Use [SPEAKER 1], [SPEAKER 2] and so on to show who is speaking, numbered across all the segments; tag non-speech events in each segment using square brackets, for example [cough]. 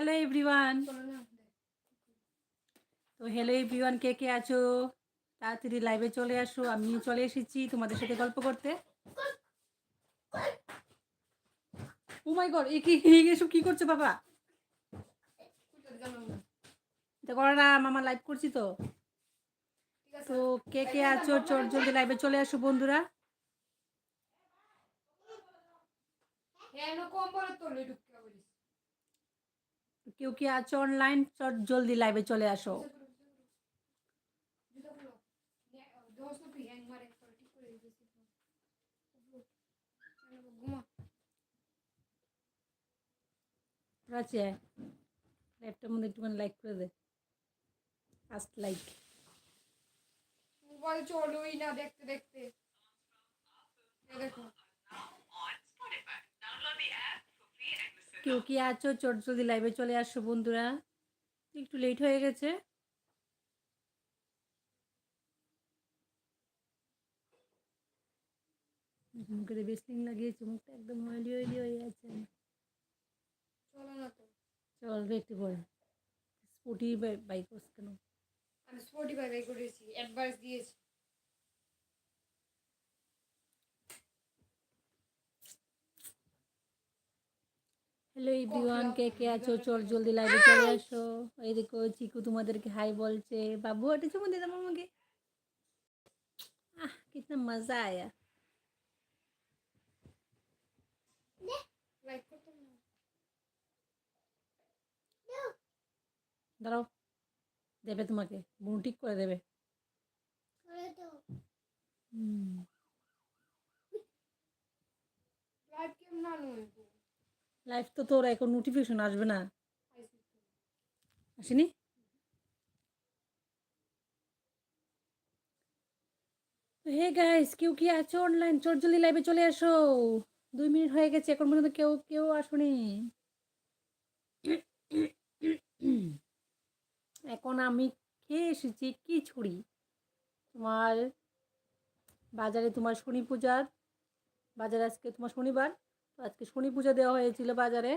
[SPEAKER 1] Hello everyone তো hello everyone কে কে আছো? তাড়াতাড়ি লাইভে চলে আসো। আমিও চলে এসেছি তোমাদের সাথে গল্প করতে। ও মাই গড এ কি এসব কি করছে বাবা? করো না, মামা লাইভ করছি তো। তো কে কে আছো? চট জলদি লাইভে চলে আসো, বন্ধুরা। কেউ কি আছো অনলাইন চট জলদি লাইভে চলে আসো। আছে লাইভটার মধ্যে একটুখানি লাইক করে দে। ফার্স্ট লাইক
[SPEAKER 2] মোবাইল চলোই না দেখতে দেখতে। দেখো।
[SPEAKER 1] কেউ কি আছো চট জলদি লাইভে চলে আসো বন্ধুরা? একটু লেট হয়ে গেছে। মুখে বেসলিং লাগিয়েছে মুখটা একদম অয়েলি অয়েলি হয়ে আছে।
[SPEAKER 2] চলো না তো।
[SPEAKER 1] চলবে একটু পরে। করছে কেন?
[SPEAKER 2] আমি স্পটিফাই বাই করেছি অ্যাডভাইস দিয়েছি।
[SPEAKER 1] হ্যালো এভরিওয়ান কে কে আছো? চল জলদি লাইভে চলে আসো। এই দেখো চিকু তোমাদেরকে হাই বলছে। বাবু একটা চুমু দে দাও আমাকে আহ কিতনা মজা আয়া। দাঁড়াও। দেবে তোমাকে। বোন ঠিক করে দেবে। হুম
[SPEAKER 2] লাইক কেমন না নয়।
[SPEAKER 1] লাইভ তো তোর এখন নোটিফিকেশন আসবে না। আসেনি? হে গাইস কেউ কি আছো অনলাইন চট জলদি লাইভে চলে আসো দুই মিনিট হয়ে গেছে, এখন পর্যন্ত কেউ কেউ আসুনি। এখন আমি খেয়ে এসেছি খিচুড়ি তোমার বাজারে তোমার শনি পূজার, বাজারে আজকে তোমার শনিবার। আজকে শনি পূজা দেওয়া হয়েছিল বাজারে।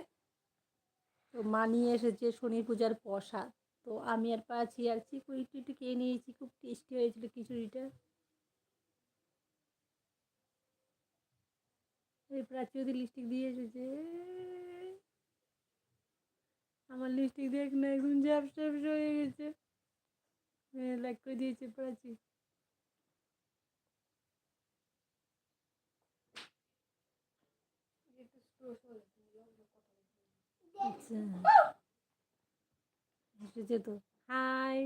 [SPEAKER 1] তো মা নিয়ে এসেছে শনি পূজার প্রসাদ। তো আমি আর পাচ্ছি আর চিকু একটু একটু খেয়ে নিয়েছি, খুব টেস্টি হয়েছিল খিচুড়িটা। প্রাচী ওদের লিপস্টিক দিয়ে এসেছে। আমার লিপস্টিক দেখ না, একদম ঝাপসা ঝাপসা হয়ে গেছে। লাইক করে দিয়েছে প্রাচী
[SPEAKER 2] একটু স্লো স্লো
[SPEAKER 1] আচ্ছা এসেছে তো হাই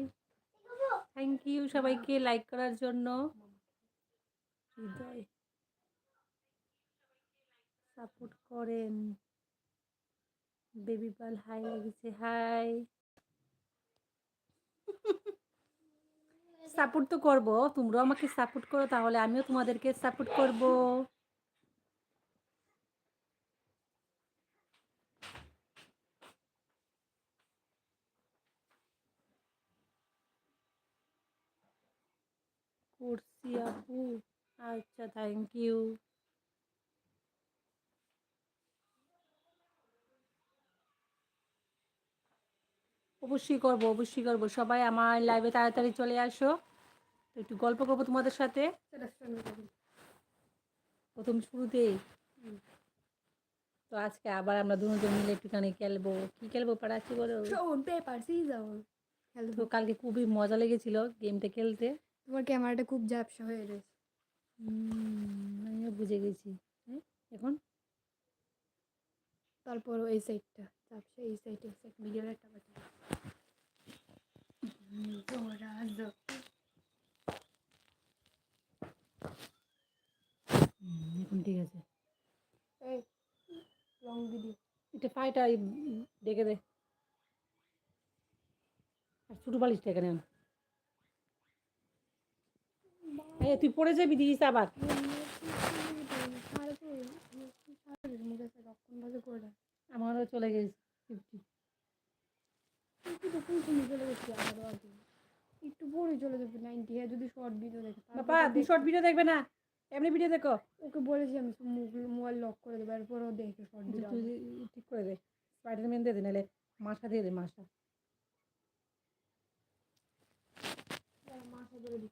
[SPEAKER 1] থ্যাংক ইউ সবাইকে লাইক করার জন্য। সাপোর্ট করেন। বেবি পাল হাই লেগেছে হাই সাপোর্ট তো করব, তোমরাও আমাকে সাপোর্ট করো, তাহলে আমিও তোমাদেরকে সাপোর্ট করব। করছি আপু। আচ্ছা থ্যাংক ইউ অবশ্যই করব অবশ্যই করব। সবাই আমার লাইভে তাড়াতাড়ি চলে আসো। একটু গল্প করব তোমাদের সাথে। প্রথম শুরুতেই। তো আজকে আবার আমরা দুজন মিলে একটুখানি খেলব। কি খেলব পাড়াচ্ছি বলো? তো কালকে খুবই মজা লেগেছিল গেমটা খেলতে।
[SPEAKER 2] তোমার ক্যামেরাটা খুব ঝাপসা হয়ে গেছে
[SPEAKER 1] আমিও বুঝে গেছি। হ্যাঁ এখন?
[SPEAKER 2] তারপর এই সাইডটা ঝাপসা এই সাইডে ভিডিওর একটা পাঠা তোমরা আসো।
[SPEAKER 1] হুম, এখন ঠিক আছে।
[SPEAKER 2] এই লং ভিডিও
[SPEAKER 1] এটা পায়টা এই ডেকে দে। আর ছোটো বালিশটা এখানে এই, তুই পড়ে যাবি, দিদিস আবার। আমারও চলে গেছে
[SPEAKER 2] একটু পরে চলে যাবে হ্যাঁ যদি শর্ট ভিডিও
[SPEAKER 1] তুই শর্ট ভিডিও দেখবে না? ভিডিও দেখো।
[SPEAKER 2] ওকে বলেছি আমি মোবাইল লক করে শর্ট ভিডিও
[SPEAKER 1] ঠিক করে দে। দিয়ে দে, নাহলে মাসা দিয়ে দে
[SPEAKER 2] মাথা ধরে দিই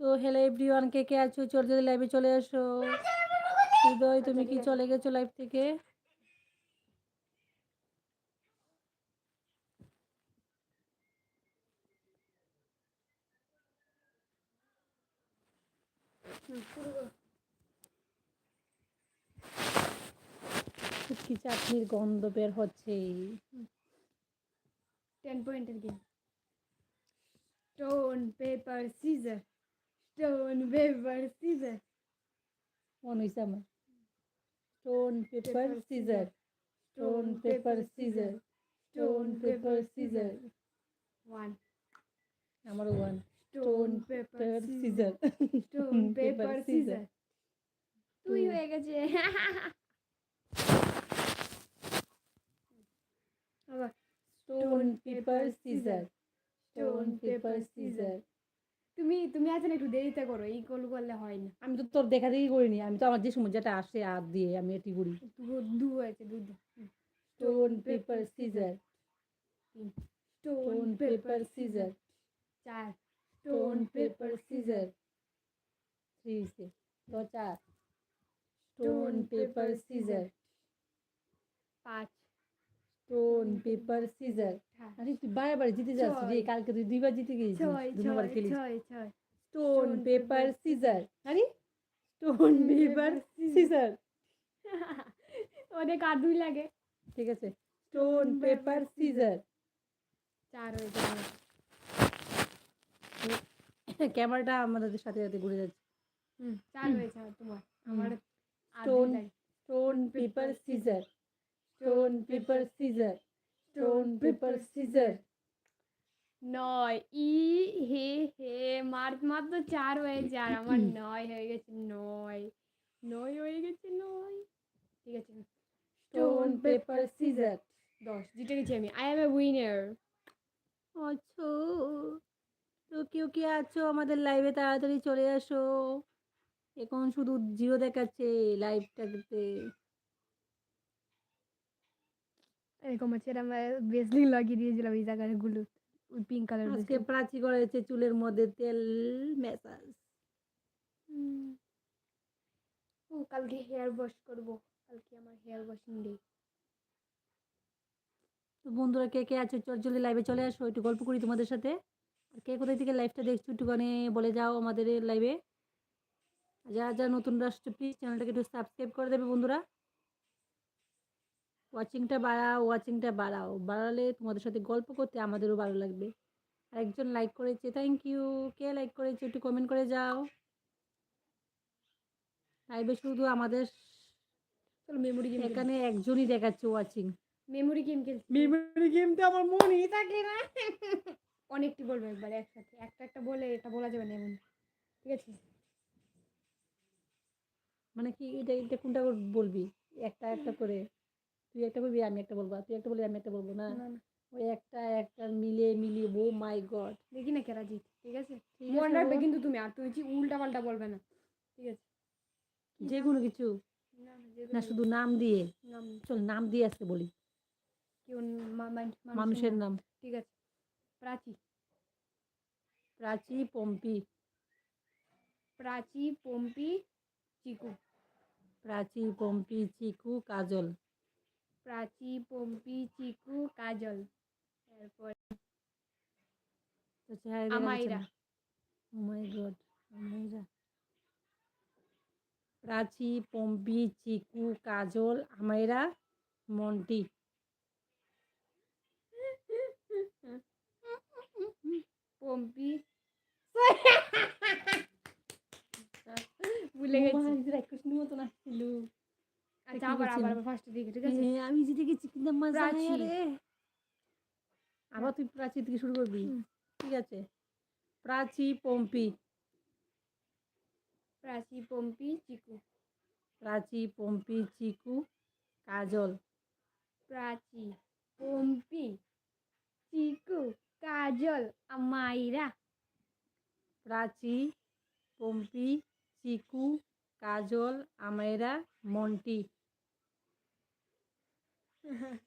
[SPEAKER 1] তো হ্যালো এভরিওয়ান কে কে আছো? চলে যদি লাইভে চলে আসো। হৃদয় তুমি কি চলে গেছো লাইভ থেকে?
[SPEAKER 2] করো
[SPEAKER 1] চাটনির গন্ধ বের হচ্ছে।
[SPEAKER 2] টেন পয়েন্টের game stone paper scissor stone paper scissor
[SPEAKER 1] মনে হয়েছে আমার stone paper scissor stone paper scissor stone paper scissor
[SPEAKER 2] one
[SPEAKER 1] আমার one
[SPEAKER 2] stone
[SPEAKER 1] stone
[SPEAKER 2] paper
[SPEAKER 1] paper
[SPEAKER 2] scissor
[SPEAKER 1] scissor
[SPEAKER 2] stone paper scissor তুই
[SPEAKER 1] Two.
[SPEAKER 2] হয়ে গেছে আবার
[SPEAKER 1] stone paper scissor stone paper scissor
[SPEAKER 2] তুমি তুমি আছেন একটু দেরিতে করো এই কল করলে হয় না।
[SPEAKER 1] আমি তো তোর দেখা দেখি করিনি আমি তো আমার যে সময় যেটা আসে আর দিয়ে আমি এটি করি।
[SPEAKER 2] দু। দু হয়েছে দু দু
[SPEAKER 1] stone paper scissor
[SPEAKER 2] stone
[SPEAKER 1] paper scissor
[SPEAKER 2] চার
[SPEAKER 1] স্টোন পেপার সিজার থ্রি সে তো চার স্টোন পেপার সিজার
[SPEAKER 2] পাঁচ
[SPEAKER 1] স্টোন পেপার সিজার
[SPEAKER 2] হ্যাঁ।
[SPEAKER 1] আরে তুই বারে বারে জিতে যাচ্ছিস রে কালকে তুই দুইবার জিতে গিয়েছিস
[SPEAKER 2] ছয়
[SPEAKER 1] দু নম্বর
[SPEAKER 2] ছয়
[SPEAKER 1] খেলিস। স্টোন পেপার সিজার আরে? স্টোন পেপার সিজার
[SPEAKER 2] অনেক আর দুই লাগে।
[SPEAKER 1] ঠিক আছে। স্টোন পেপার সিজার
[SPEAKER 2] চার হয়েছে আমার। [coughs]
[SPEAKER 1] ক্যামেরাটা আমাদের সাথে সাথে ঘুরে যাচ্ছে।
[SPEAKER 2] হুম চার হয়েছে তোমার। আমার লাগে।
[SPEAKER 1] Stone paper scissor stone paper scissor stone paper scissor
[SPEAKER 2] নয়। ই হে হে মার মাত্র চার হয়েছে আর আমার [coughs] নয় হয়ে গেছে নয়। নয় হয়ে গেছে নয়। ঠিক আছে।
[SPEAKER 1] স্টোন পেপার সিজার
[SPEAKER 2] দশ। জিতে গেছি আমি। আই এম এ উইনার
[SPEAKER 1] আচ্ছা। তো কেউ কে আছো আমাদের লাইভে তাড়াতাড়ি চলে আসো। এখন শুধু জিরো দেখাচ্ছে লাইভটাতে
[SPEAKER 2] এরকম আছে আমরা ব্রেসলিং লাগিয়ে দিয়েছিলাম এই জায়গাগুলো ওই পিঙ্ক কালার
[SPEAKER 1] আজকে প্রাচী চুলের মধ্যে তেল ম্যাসাজ।
[SPEAKER 2] ও কালকে হেয়ার ওয়াশ করব কালকে আমার হেয়ার ওয়াশিং ডে
[SPEAKER 1] তো বন্ধুরা কে কে আছো? চল জলদি লাইভে চলে আসো একটু গল্প করি তোমাদের সাথে। আর কে কোথায় থেকে লাইভটা দেখছ একটুখানি বলে যাও আমাদের লাইভে যারা যারা নতুন রাষ্ট্র প্লিজ চ্যানেলটাকে একটু সাবস্ক্রাইব করে দেবে বন্ধুরা। ওয়াচিংটা বাড়াও ওয়াচিংটা বাড়াও। বাড়ালে তোমাদের সাথে গল্প করতে আমাদেরও ভালো লাগবে। আর একজন লাইক করেছে থ্যাংক ইউ কে লাইক করেছে একটু কমেন্ট করে যাও। লাইভে শুধু আমাদের
[SPEAKER 2] চলো মেমোরি গেম
[SPEAKER 1] এখানে একজনই দেখাচ্ছে ওয়াচিং
[SPEAKER 2] মেমোরি গেম খেলছি।
[SPEAKER 1] মেমোরি গেমটা আমার মনেই থাকে না।
[SPEAKER 2] অনেকটি বলব একবার একসাথে। একটা একটা বলে এটা বলা যাবে না এমন। ঠিক আছে?
[SPEAKER 1] মানে কি এটা এটা কোনটা বলবি? একটা একটা করে। তুই একটা বলবি আমি একটা বলব তুই একটা বলবি আমি একটা বলব না? ওই একটা একটা মিলে মিলিয়ে ও মাই গড।
[SPEAKER 2] দেখি না কেরা জিত ঠিক আছে? মনে রাখবে কিন্তু তুমি আর তুমি উল্টা পাল্টা বলবে না ঠিক আছে?
[SPEAKER 1] যে কোনো কিছু?
[SPEAKER 2] না
[SPEAKER 1] শুধু নাম দিয়ে। চল নাম দিয়ে আসতে বলি।
[SPEAKER 2] কেউ মান-
[SPEAKER 1] মানুষের
[SPEAKER 2] নাম?
[SPEAKER 1] নাম।
[SPEAKER 2] ঠিক আছে। প্রাচী।
[SPEAKER 1] প্রাচী পম্পি।
[SPEAKER 2] প্রাচী পম্পি চিকু।
[SPEAKER 1] প্রাচী পম্পি চিকু কাজল।
[SPEAKER 2] প্রাচী পম্পি চিকু কাজল। তারপর আমাইরা
[SPEAKER 1] প্রাচী পম্পি চিকু কাজল আমাইরা মন্টি।
[SPEAKER 2] পম্পি। [laughs] ভুলে গেছি।
[SPEAKER 1] মতন আসছিল
[SPEAKER 2] আচ্ছা আবার আবার ফার্স্ট দিকে ঠিক আছে?
[SPEAKER 1] হ্যাঁ, আমি জিতে গেছি কিন্তু মজা
[SPEAKER 2] প্রাচী।
[SPEAKER 1] রে আবার তুই প্রাচী থেকে শুরু করবি। ঠিক আছে। প্রাচী পম্পি।
[SPEAKER 2] প্রাচী পম্পি চিকু।
[SPEAKER 1] প্রাচী পম্পি চিকু কাজল।
[SPEAKER 2] প্রাচী পম্পি চিকু কাজল আমাইরা
[SPEAKER 1] প্রাচী পম্পি চিকু কাজল আমেরা মন্টি। [laughs]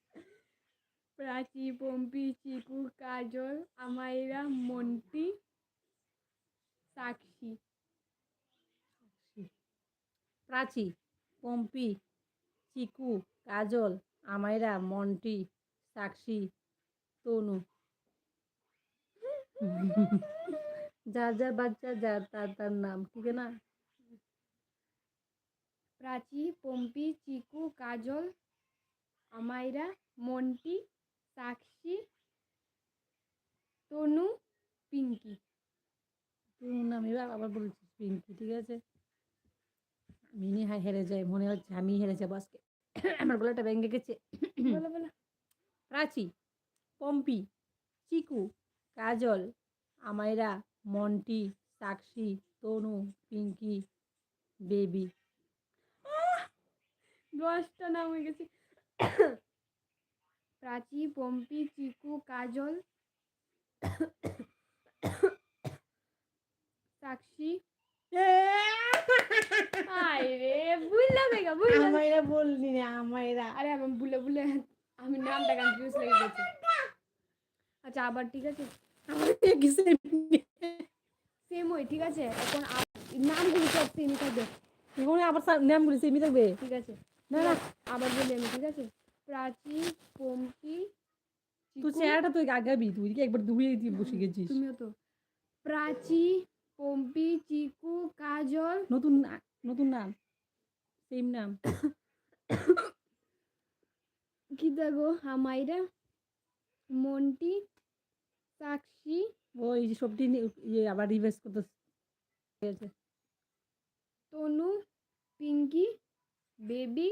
[SPEAKER 2] প্রাচী, পম্পি, চিকু, কাজল, আমাইরা, মন্টি, সাক্ষী।
[SPEAKER 1] প্রাচী, পম্পি, চিকু, কাজল আমায়রা মন্টি, সাক্ষী, তনু। [laughs] যার যার বাচ্চা যার তার তার নাম, ঠিক না?
[SPEAKER 2] প্রাচী, পম্পি, চিকু, কাজল আমাইরা মন্টি সাক্ষী তনু পিঙ্কি।
[SPEAKER 1] তুই নাম এবার আবার বলছিস পিঙ্কি ঠিক আছে? আমি নিয়ে হ্যাঁ হেরে যাই মনে হচ্ছে আমি হেরে যাব আজকে। আমার গলাটা ভেঙে গেছে।
[SPEAKER 2] বলো বলো।
[SPEAKER 1] প্রাচী পম্পি চিকু কাজল আমায়রা মন্টি সাক্ষী তনু পিঙ্কি বেবি।
[SPEAKER 2] দশটা নাম হয়ে গেছে। প্রাচী পম্পি চিকু কাজল সাক্ষী। আরে দেখা
[SPEAKER 1] বললি না আমায়রা
[SPEAKER 2] আরে আমি বুলে বুলে আমি নামটা কনফিউজ লেগে গেছে। আচ্ছা আবার ঠিক আছে? সেম ওই ঠিক আছে? এখন আপ- সব সেমই থাকবে।
[SPEAKER 1] এখন আবার সা- নামগুলি সেমি থাকবে?
[SPEAKER 2] ঠিক আছে।
[SPEAKER 1] না না
[SPEAKER 2] আবার বলি আমি ঠিক আছে? প্রাচী পম্পি
[SPEAKER 1] তুই চেহারাটা তুই আগাবি তুই কি একবার দিয়ে বসে গেছিস?
[SPEAKER 2] তুমিও তো। প্রাচী পম্পি চিকু কাজল।
[SPEAKER 1] নতুন নতুন নাম সেম নাম।
[SPEAKER 2] কি দেখো হামাইরা মন্টি সাক্ষী।
[SPEAKER 1] ওই যে সবটি ইয়ে আবার রিভাইজ করতে ঠিক আছে
[SPEAKER 2] তনু পিঙ্কি বেবি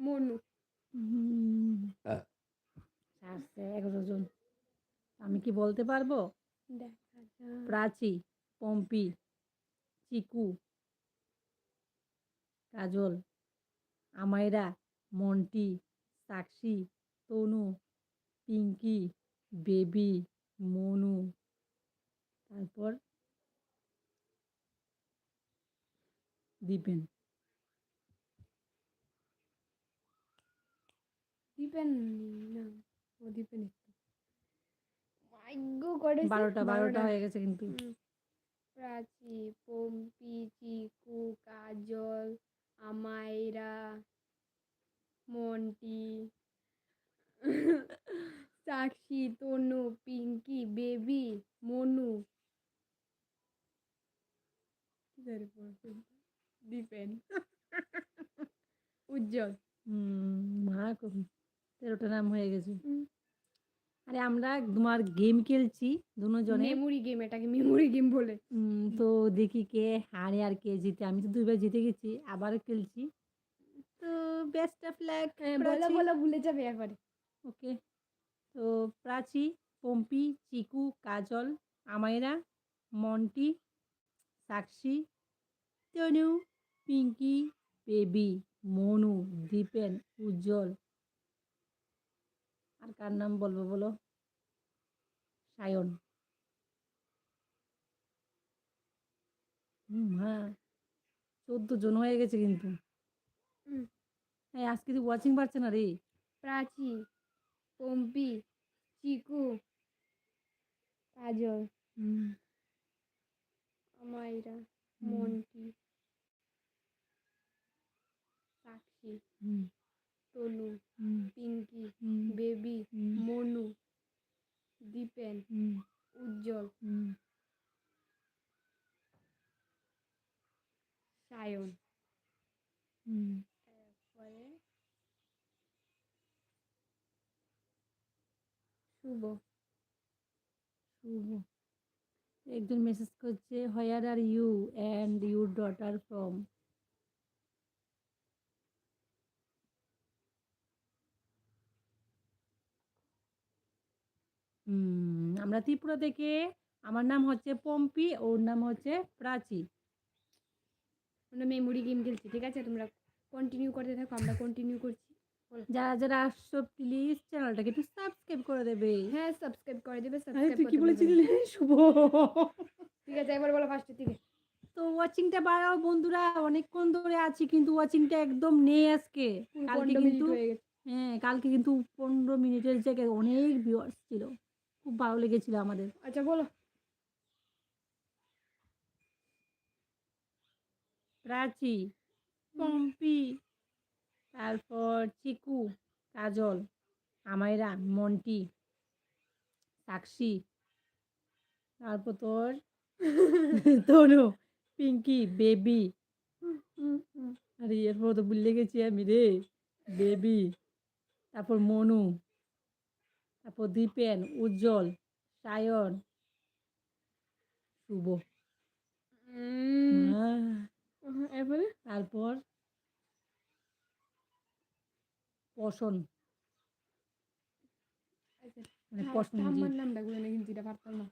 [SPEAKER 2] মনু।
[SPEAKER 1] চারশো এগারো জন। আমি কি বলতে পারব? প্রাচী পম্পি চিকু কাজল আমায়রা মন্টি সাক্ষী তনু পিঙ্কি বেবি মনু। তারপর দীপেন
[SPEAKER 2] দীপেন না ও দীপেন ভাগ্য করে
[SPEAKER 1] বারোটা বারোটা হয়ে গেছে কিন্তু।
[SPEAKER 2] প্রাচী পম্পি চিকু কাজল আমাইরা মন্টি সাক্ষী তনু পিঙ্কি বেবি মনু। দীপেন [laughs] উজ্জ্বল।
[SPEAKER 1] হুম মা কবি তেরোটা নাম হয়ে গেছে। আরে আমরা তোমার গেম খেলছি দুজনে।
[SPEAKER 2] মেমোরি গেম এটাকে মেমোরি গেম বলে।
[SPEAKER 1] তো দেখি কে হারে আর কে জিতে। আমি তো দুইবার জিতে গেছি আবার খেলছি। তো বেস্ট অফ লাক
[SPEAKER 2] বলো বলো ভুলে যাবে একবারে
[SPEAKER 1] ওকে তো প্রাচী পম্পি চিকু কাজল আমায়রা মন্টি সাক্ষী তনু পিঙ্কি বেবি মনু দীপেন উজ্জ্বল। আর কার নাম বলব বলো? সায়ন। হুম হ্যাঁ চোদ্দ জন হয়ে গেছে কিন্তু। এই আজকে তো ওয়াচিং পাচ্ছে না রে?
[SPEAKER 2] প্রাচী পম্পি চিকু কাজল
[SPEAKER 1] হুম।
[SPEAKER 2] মন্টি।
[SPEAKER 1] হুম।
[SPEAKER 2] তনু পিঙ্কি বেবি মনু দীপেন উজ্জ্বল সায়ন।
[SPEAKER 1] হুম।
[SPEAKER 2] পরে শুভ।
[SPEAKER 1] শুভ। একজন মেসেজ করছে where are you and your daughter from আমরা ত্রিপুরা থেকে আমার নাম হচ্ছে পম্পি ওর নাম হচ্ছে প্রাচী।
[SPEAKER 2] আমরা মেমোরি গেম খেলছি ঠিক আছে? তোমরা কন্টিনিউ করতে থাকো আমরা কন্টিনিউ করছি।
[SPEAKER 1] যারা যারা আসছো প্লিজ চ্যানেলটাকে একটু সাবস্ক্রাইব করে দেবে।
[SPEAKER 2] হ্যাঁ সাবস্ক্রাইব করে দিবে সাবস্ক্রাইব
[SPEAKER 1] তুই কি বলেছিলি শুভ।
[SPEAKER 2] ঠিক আছে এবার বলো ফার্স্ট থেকে
[SPEAKER 1] তো ওয়াচিংটা বাড়াও বন্ধুরা অনেকক্ষণ ধরে আছি কিন্তু ওয়াচিংটা একদম নেই আজকে। কালকে কিন্তু
[SPEAKER 2] হ্যাঁ
[SPEAKER 1] কালকে কিন্তু পনেরো মিনিটের জায়গায় অনেক ভিউয়ার্স ছিল। খুব ভালো লেগেছিল আমাদের।
[SPEAKER 2] আচ্ছা বলো।
[SPEAKER 1] প্রাচী পম্পি তারপর চিকু কাজল আমায়রা মন্টি সাক্ষী তারপর তোর তনু পিঙ্কি বেবি। আরে এরপর তো ভুলে গেছি আমি রে। বেবি তারপর মনু। তারপর দীপেন উজ্জ্বল সায়ন শুভ।
[SPEAKER 2] এরপরে?
[SPEAKER 1] তারপর পশন।
[SPEAKER 2] আচ্ছা
[SPEAKER 1] মানে পশন
[SPEAKER 2] নামটা গুলো কিন্তু এটা পারতাম না।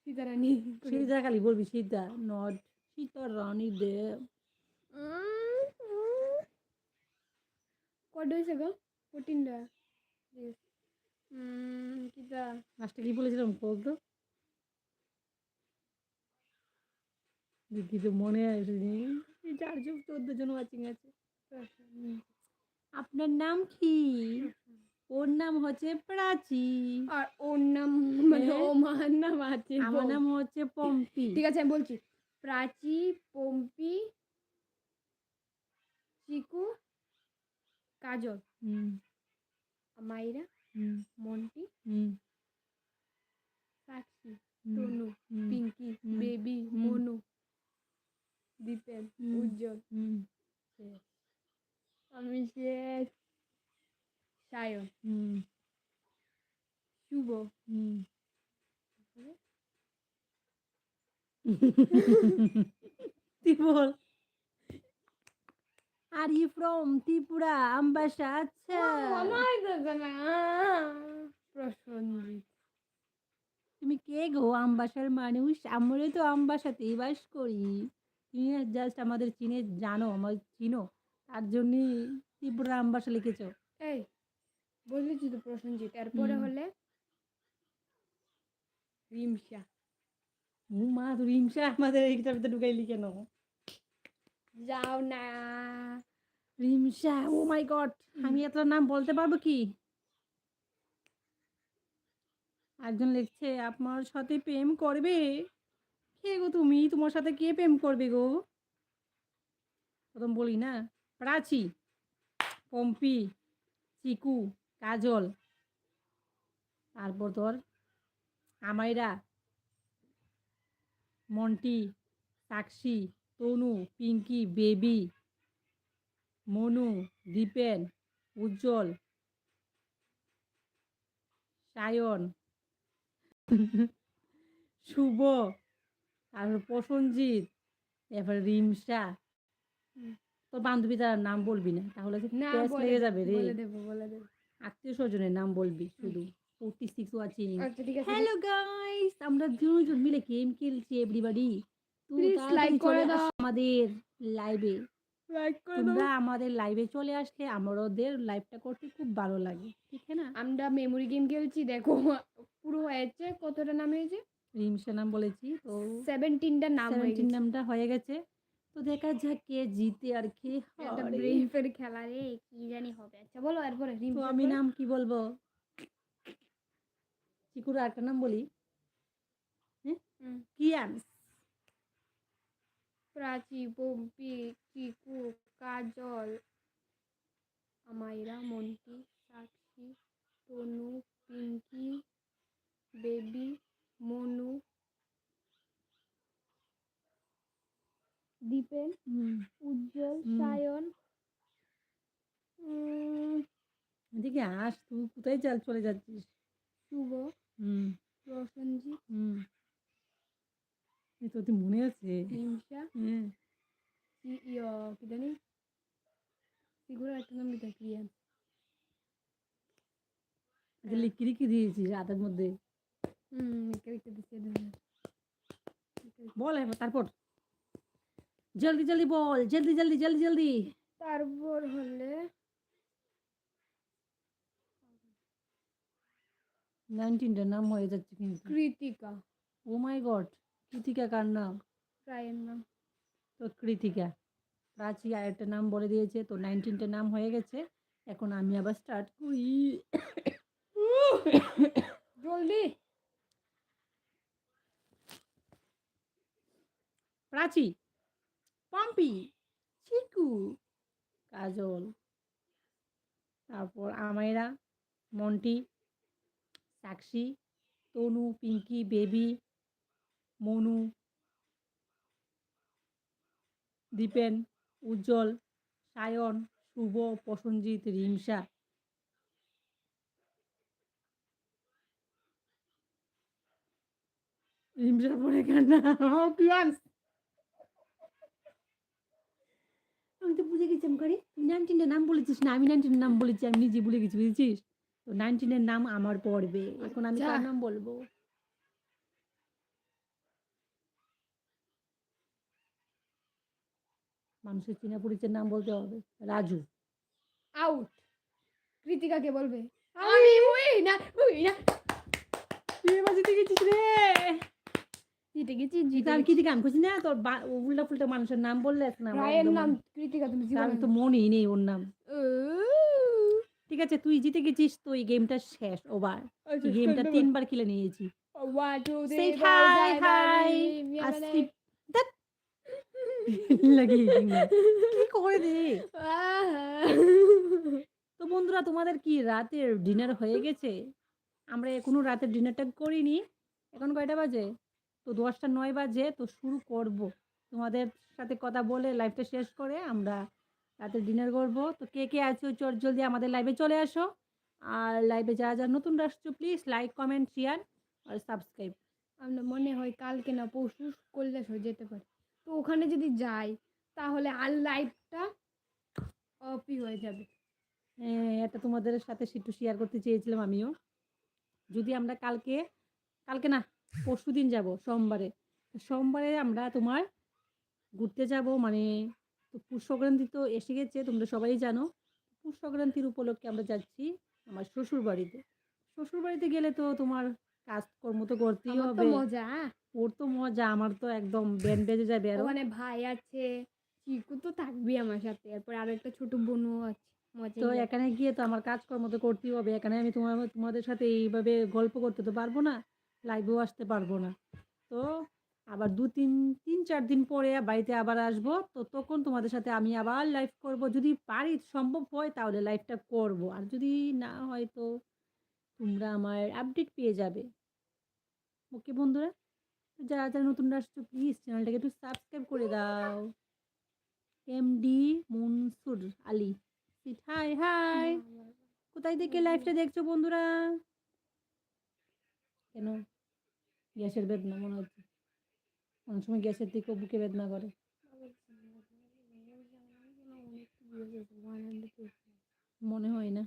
[SPEAKER 2] সীতারানী করে।
[SPEAKER 1] সীতা খালি বলবি সীতা নট সীতা রানী দেব।
[SPEAKER 2] উম, উম। কটা হয়েছে গো? ফোরটিনটা কিতা
[SPEAKER 1] লাস্টে কি বলেছিলাম বলতো তো? মনে আসেনি এই চারজন চোদ্দ জন ওয়াচিং আছে। আপনার নাম কি? ওর নাম হচ্ছে প্রাচী।
[SPEAKER 2] আর ওর নাম মানে
[SPEAKER 1] হ্যাঁ?
[SPEAKER 2] ও মার নাম আছে
[SPEAKER 1] আমার নাম হচ্ছে পম্পি।
[SPEAKER 2] ঠিক আছে আমি বলছি। প্রাচী পম্পি চিকু কাজল।
[SPEAKER 1] হুম।
[SPEAKER 2] মাইরা? মন্টি।
[SPEAKER 1] হুম।
[SPEAKER 2] সাক্ষী তনু পিঙ্কি। বেবি। মনু। দীপেন। উজ্জ্বল।
[SPEAKER 1] হুম,
[SPEAKER 2] আমি শেষ সায়ন।
[SPEAKER 1] হুম,
[SPEAKER 2] শুভ। [laughs]
[SPEAKER 1] তুই বল। Are you from Tripura Ambassa আচ্ছা
[SPEAKER 2] আমার দাদা না প্রসঞ্জিৎ
[SPEAKER 1] তুমি কে গো? আমবাসার মানুষ? আমরা তো আমবাসাতেই বাস করি। তুমি জাস্ট আমাদের চিনে জানো আমার চিনো। তার জন্যই ত্রিপুরা আমবাসা লিখেছ।
[SPEAKER 2] এই বলেছি তো প্রসঞ্জিৎ এরপরে
[SPEAKER 1] হুম।
[SPEAKER 2] হলে? রিমসা
[SPEAKER 1] মা তুই হিংসা আমাদের এইটার ভিতরে ঢুকাইলি কেন
[SPEAKER 2] যাও না।
[SPEAKER 1] রিমসা ও মাই গড আমি এত নাম বলতে পারব কি? একজন লিখছে, আপনার সাথে প্রেম করবে? কে গো তুমি? তোমার সাথে কে প্রেম করবে গো? প্রথম বলি না। প্রাচী পম্পি, চিকু, কাজল। তারপর তোর, আমাইরা, মন্টি, সাক্ষী। তনু পিঙ্কি বেবি মনু দীপেন উজ্জ্বল সায়ন শুভ তারপর প্রসঞ্জিৎ এরপর রিমসা। তোর বান্ধবী তার নাম বলবি না তাহলে লেগে যাবে রে। আত্মীয় স্বজনের নাম বলবি শুধু। ফোর্টি সিক্স ওয়াচিং
[SPEAKER 2] আছে।
[SPEAKER 1] হ্যালো গাইস আমরা দুজন মিলে গেম খেলছি এভরিবডি
[SPEAKER 2] করে দাও।
[SPEAKER 1] আমাদের লাইভে
[SPEAKER 2] লাইক করে
[SPEAKER 1] তোমরা আমাদের লাইভে চলে আসলে আমাদের লাইভটা করতে খুব ভালো লাগে ঠিক না?
[SPEAKER 2] আমরা মেমোরি গেম খেলছি দেখো পুরো হয়েছে কতটা নাম হয়েছে?
[SPEAKER 1] রিমসা নাম বলেছি তো
[SPEAKER 2] সেভেন্টিনটা নাম হয়ে
[SPEAKER 1] সেভেন্টিন নামটা হয়ে গেছে। তো দেখা যাক কে জিতে আর কে।
[SPEAKER 2] ব্রেফের খেলা রে কি জানি হবে। আচ্ছা বলো এরপরে
[SPEAKER 1] তো আমি নাম কি বলব? চিকুর একটা নাম বলি?
[SPEAKER 2] হুম। প্রাচী পম্পি চিকু কাজল। আমাইরা মন্টি সাক্ষী তনু পিঙ্কি বেবি মনু দীপেন উজ্জ্বল সায়ন।
[SPEAKER 1] এদিকে আস তুই কোথায় চাল চলে যাচ্ছিস?
[SPEAKER 2] শুভ।
[SPEAKER 1] হুম। এই তো মনে আছে?
[SPEAKER 2] হিংসা
[SPEAKER 1] হ্যাঁ।
[SPEAKER 2] কি জানি? সিগুলো একটা নাম দিতে
[SPEAKER 1] ক্রিয়া তাহলে কি কি রাতের আচ্ছা, মধ্যে?
[SPEAKER 2] হুম লিখে দিয়েছি
[SPEAKER 1] বল এবার তারপর। জলদি জলদি বল জলদি জলদি জলদি জলদি।
[SPEAKER 2] তারপর হলে
[SPEAKER 1] নাইনটিনটার নাম হয়ে যাচ্ছে কিন্তু।
[SPEAKER 2] Kritika.
[SPEAKER 1] Oh my god Kritika কার নাম?
[SPEAKER 2] প্রায়ের নাম।
[SPEAKER 1] তো কৃতিকা। প্রাচী আরেকটা নাম বলে দিয়েছে তো নাইনটিনটা নাম হয়ে গেছে। এখন আমি আবার স্টার্ট করি।
[SPEAKER 2] জলদি।
[SPEAKER 1] প্রাচী পম্পি। চিকু। কাজল। তারপর আমায়রা। মন্টি। সাক্ষী। তনু পিঙ্কি বেবি। মনু দীপেন উজ্জ্বল সায়ন শুভ প্রসঞ্জিৎ রিমসা রিমসার পরে কান্না আমি তো বুঝে গেছি আমি করি তুই নাইনটিনের নাম বলেছিস না? আমি নাইনটিনের নাম বলেছি আমি নিজে ভুলে গেছি বুঝেছিস? তো নাইনটিনের নাম আমার পড়বে এখন আমি কার
[SPEAKER 2] আচ্ছা।
[SPEAKER 1] নাম বলব? মানুষের চেনা পরিচয়ের নাম বলতে হবে। রাজু।
[SPEAKER 2] আউট কৃতিকাকে বলবে? আমি না না।
[SPEAKER 1] তুই এবার জিতে গেছিস রে।
[SPEAKER 2] জিতে গেছি
[SPEAKER 1] জিতে
[SPEAKER 2] জিতে
[SPEAKER 1] আমি খুঁজি না তোর উল্টা ফুল্টা মানুষের নাম বললে আমার
[SPEAKER 2] রায়ের নাম কৃতিকা তুমি
[SPEAKER 1] তা আমি তো মনেই নেই ওর নাম। ঠিক আছে তুই জিতে গেছিস তো এই গেমটা শেষ ওভার।
[SPEAKER 2] আচ্ছা,
[SPEAKER 1] গেমটা তিনবার খেলে নিয়েছি।
[SPEAKER 2] One, two, three,
[SPEAKER 1] hi, hi. sleep. [laughs] লাগে কি করে দে তো বন্ধুরা তোমাদের কি রাতের ডিনার হয়ে গেছে? আমরা এখনও রাতের ডিনারটা করিনি। এখন কয়টা বাজে? তো দশটা নয় বাজে তো শুরু করব। তোমাদের সাথে কথা বলে লাইভটা শেষ করে আমরা রাতের ডিনার করব। তো কে কে আছো চট জলদি আমাদের লাইভে চলে আসো। আর লাইভে যারা যারা নতুন আসছো প্লিজ লাইক কমেন্ট শেয়ার আর সাবস্ক্রাইব
[SPEAKER 2] আমরা মনে হয় কালকে না পরশু কৈলাসহর যেতে পারি। তো ওখানে যদি যাই তাহলে আর লাইফটা অফই হয়ে যাবে।
[SPEAKER 1] হ্যাঁ, এটা তোমাদের সাথে একটু শেয়ার করতে চেয়েছিলাম আমিও। যদি আমরা কালকে কালকে না পরশু দিন যাব সোমবারে। সোমবারে আমরা তোমার ঘুরতে যাব মানে তো পুষ সংক্রান্তি তো এসে গেছে তোমরা সবাই জানো। পুষ সংক্রান্তির উপলক্ষে আমরা যাচ্ছি আমার শ্বশুর বাড়িতে শ্বশুর বাড়িতে গেলে তো তোমার কাজকর্ম তো করতেই হবে।
[SPEAKER 2] মজা?
[SPEAKER 1] ওর তো মজা আমার তো একদম ব্যান বেজে যাবে আরও
[SPEAKER 2] ওখানে ভাই আছে চিকু তো থাকবি আমার সাথে। এরপর আরও একটা ছোট বোনও আছে
[SPEAKER 1] তো এখানে গিয়ে তো আমার কাজকর্ম তো করতেই হবে। এখানে আমি তোমার তোমাদের সাথে এইভাবে গল্প করতে তো পারব না লাইভেও আসতে পারব না। তো আবার দু তিন তিন চার দিন পরে বাড়িতে আবার আসব। তো তখন তোমাদের সাথে আমি আবার লাইভ করব। যদি পারি সম্ভব হয় তাহলে লাইভটা করব। আর যদি না হয় তো তোমরা আমার আপডেট পেয়ে যাবে। ওকে বন্ধুরা? যারা যারা নতুন আসছো প্লিজ চ্যানেলটাকে একটু সাবস্ক্রাইব করে দাও। MD Mansur Ali hi hi কোথায় থেকে লাইভটা দেখছ বন্ধুরা? কেন? গ্যাসের বেদনা মনে হচ্ছে। অনেক সময় গ্যাসের দিকেও বুকে বেদনা করে। মনে হয় না।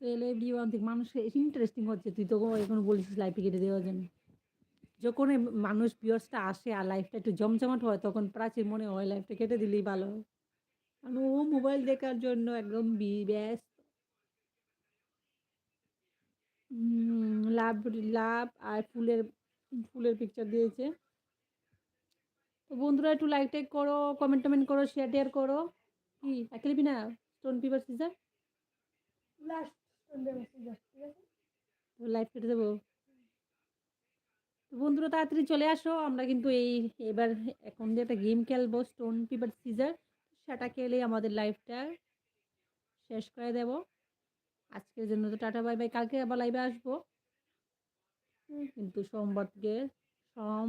[SPEAKER 1] তো এলে ওয়ান থেকে মানুষ ইন্টারেস্টিং হচ্ছে। তুই তো এখন বলিস লাইফে কেটে দেওয়ার জন্য। যখন মানুষ পিওর্সটা আসে আর লাইফটা একটু জমজমাট হয় তখন প্রাচীর মনে হয় লাইফটা কেটে দিলেই ভালো। কারণ ও মোবাইল দেখার জন্য একদম বি- ব্যস্ত। লাভ লাভ আর ফুলের ফুলের পিকচার দিয়েছে। তো বন্ধুরা একটু লাইক টাইক করো কমেন্ট টমেন্ট করো শেয়ার টেয়ার করো। কি? খেলবি না? স্টোন পেপার সিজার
[SPEAKER 2] লাস্ট
[SPEAKER 1] তো লাইভ কেটে দেবো। তো বন্ধুরা তাড়াতাড়ি চলে আসো। আমরা কিন্তু এই এবার এখন যে একটা গেম খেলব স্টোন পেপার সিজার সেটা খেলেই আমাদের লাইফটা শেষ করে দেব। আজকের জন্য তো টাটা বাই বাই কালকে আবার লাইভে আসব। কিন্তু সোমবার থেকে সোম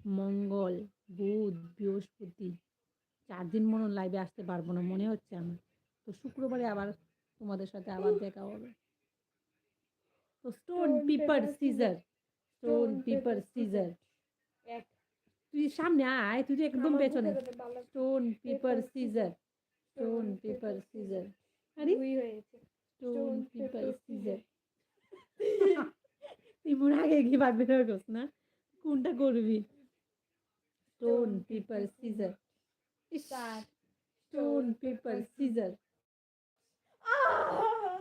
[SPEAKER 1] মঙ্গল বুধ বৃহস্পতি চার দিন মনে লাইভে আসতে পারব না মনে হচ্ছে আমার। তো শুক্রবারে আবার তোমাদের সাথে আবার দেখা হবে। তো stone paper scissor stone paper scissor তুই সামনে আয় তুই একদম পেছনে। Stone paper scissor stone paper scissor আরে স্টোন পেপার সিজার তুই পুরো আগে গিয়ে ভাববি না না? কোনটা করবি? Stone paper scissor stone paper scissor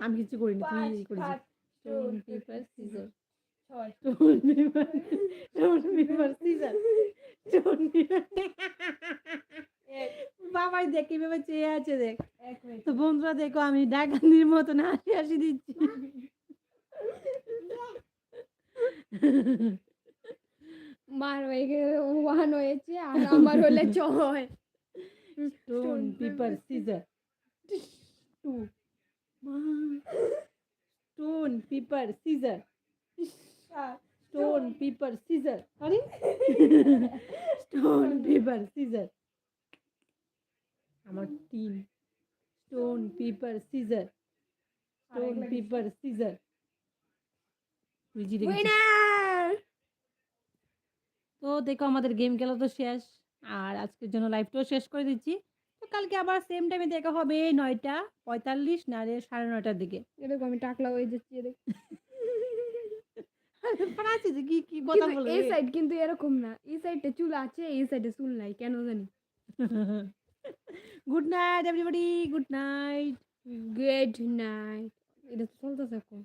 [SPEAKER 1] আমি কিছু করিনি তুই করেছিস স্টোন পেপার সিজার
[SPEAKER 2] ছয়
[SPEAKER 1] stone paper stone paper scissor stone paper
[SPEAKER 2] এক
[SPEAKER 1] বাবাই দেখ কীভাবে চেয়ে আছে দেখ। তো বন্ধুরা দেখো আমি ডাকানির মতন হাসি হাসি দিচ্ছি।
[SPEAKER 2] মার হয়ে গেলে ওয়ান হয়েছে আর আমার হলে ছয়
[SPEAKER 1] stone paper scissor two stone paper scissor stone paper scissor আরে স্টোন পেপার সিজার আমার তিন stone paper scissor stone paper scissor তো দেখো আমাদের গেম খেলা তো শেষ। আর আজকের জন্য লাইভটাও শেষ করে দিচ্ছি। তো কালকে আবার সেম টাইমে দেখা হবে নয়টা পঁয়তাল্লিশ না রে সাড়ে নয়টার দিকে।
[SPEAKER 2] এরকম আমি টাকলা হয়ে যাচ্ছি [laughs] [laughs] এদিক
[SPEAKER 1] কি কি কথা বলে
[SPEAKER 2] এই সাইড কিন্তু এরকম না। এই সাইডে চুল আছে এই সাইডে চুল নাই কেন জানি?
[SPEAKER 1] Good night everybody good night
[SPEAKER 2] good night এটা তো চলতেছে এখন।